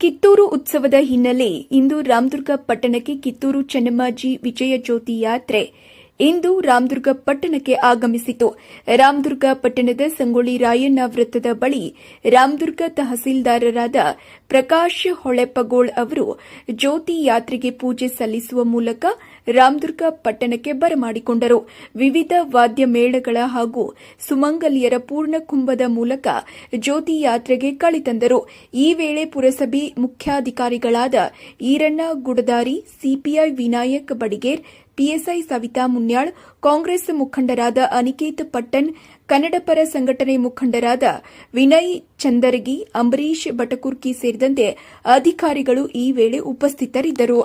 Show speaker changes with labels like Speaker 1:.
Speaker 1: ಕಿತ್ತೂರು ಉತ್ಸವದ ಹಿನ್ನೆಲೆ ಇಂದು ರಾಮದುರ್ಗ ಪಟ್ಟಣಕ್ಕೆ ಕಿತ್ತೂರು ಚೆನ್ನಮ್ಮಾಜಿ ವಿಜಯ ಜ್ಯೋತಿ ಯಾತ್ರೆ ಇಂದು ರಾಮದುರ್ಗ ಪಟ್ಟಣಕ್ಕೆ ಆಗಮಿಸಿತು. ರಾಮದುರ್ಗ ಪಟ್ಟಣದ ಸಂಗೊಳ್ಳಿ ರಾಯಣ್ಣ ವೃತ್ತದ ಬಳಿ ರಾಮದುರ್ಗ ತಹಸೀಲ್ದಾರರಾದ ಪ್ರಕಾಶ್ ಹೊಳೆಪಗೋಳ್ ಅವರು ಜ್ಯೋತಿ ಯಾತ್ರೆಗೆ ಪೂಜೆ ಸಲ್ಲಿಸುವ ಮೂಲಕ ರಾಮದುರ್ಗ ಪಟ್ಟಣಕ್ಕೆ ಬರಮಾಡಿಕೊಂಡರು. ವಿವಿಧ ವಾದ್ಯ ಮೇಳಗಳ ಹಾಗೂ ಸುಮಂಗಲಿಯರ ಪೂರ್ಣ ಕುಂಭದ ಮೂಲಕ ಜ್ಯೋತಿ ಯಾತ್ರೆಗೆ ಕಳಿತಂದರು ಈ ವೇಳೆ ಪುರಸಭೆ ಮುಖ್ಯಾಧಿಕಾರಿಗಳಾದ ಈರಣ್ಣ ಗುಡದಾರಿ, ಸಿಪಿಐ ವಿನಾಯಕ್ ಬಡಿಗೇರ್ ಪಿಎಸ್ಐ ಸವಿತಾ ಮುನ್ಯಾಳ್, ಕಾಂಗ್ರೆಸ್ ಮುಖಂಡರಾದ ಅನಿಕೇತ್ ಪಟ್ಟಣ್ ಕನ್ನಡಪರ ಸಂಘಟನೆ ಮುಖಂಡರಾದ ವಿನಯ್ ಚಂದರಗಿ ಅಂಬರೀಶ್ ಬಟಕುರ್ಕಿ ಸೇರಿದಂತೆ ಅಧಿಕಾರಿಗಳು ಈ ವೇಳೆ ಉಪಸ್ಥಿತರಿದ್ದರು.